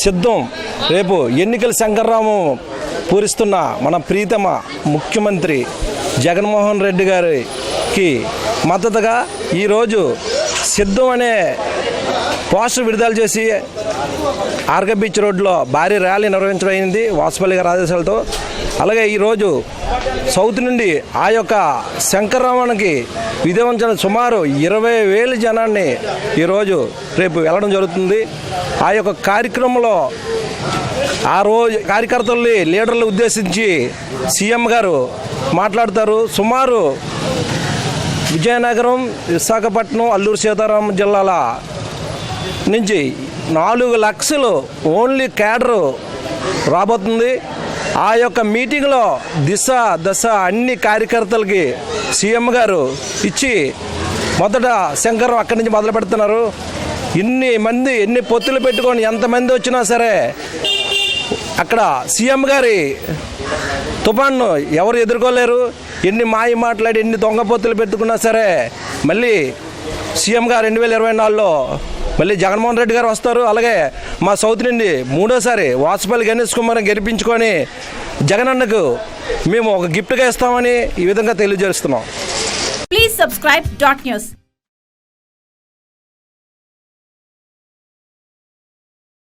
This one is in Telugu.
సిద్ధం. రేపు ఎన్నికల శంకర్రాము పూరిస్తున్న మన ప్రీతమ ముఖ్యమంత్రి జగన్మోహన్ రెడ్డి గారికి మద్దతుగా ఈరోజు సిద్ధం అనే పోస్టర్ విడుదల చేసి ఆర్కే బీచ్ రోడ్లో భారీ ర్యాలీ నిర్వహించడం అయింది. వాసుపల్లి గారి ఆదేశాలతో అలాగే ఈరోజు సౌత్ నుండి ఆ యొక్క శంకరరామన్కి విధివంచన సుమారు ఇరవై వేల జనాన్ని ఈరోజు రేపు వెళ్ళడం జరుగుతుంది. ఆ యొక్క కార్యక్రమంలో ఆ రోజు కార్యకర్తల్ని లీడర్లు ఉద్దేశించి సీఎం గారు మాట్లాడతారు. సుమారు విజయనగరం విశాఖపట్నం అల్లూరు సీతారాం జిల్లాల నుంచి నాలుగు లక్షలు ఓన్లీ క్యాడరు రాబోతుంది. ఆ యొక్క మీటింగ్లో దిశ దశ అన్ని కార్యకర్తలకి సీఎం గారు ఇచ్చి మొదట శంకరం అక్కడి నుంచి మొదలు పెడుతున్నారు. ఇన్ని మంది ఎన్ని పొత్తులు పెట్టుకొని ఎంతమంది వచ్చినా సరే అక్కడ సీఎం గారి తుఫాన్ను ఎవరు ఎదుర్కోలేరు. ఎన్ని మాయ మాట్లాడి ఎన్ని దొంగ పొత్తులు పెట్టుకున్నా సరే మళ్ళీ సీఎం గారు రెండు వేల ఇరవై నాలుగులో మళ్ళీ జగన్మోహన్ రెడ్డి గారు వస్తారు. అలాగే మా సౌత్ నుండి మూడోసారి వాసుపల్లి గణేష్ కుమార్ గెలిపించుకొని జగనన్నకు మేము ఒక గిఫ్ట్గా ఇస్తామని ఈ విధంగా తెలియజేస్తున్నాం. Please subscribe dot news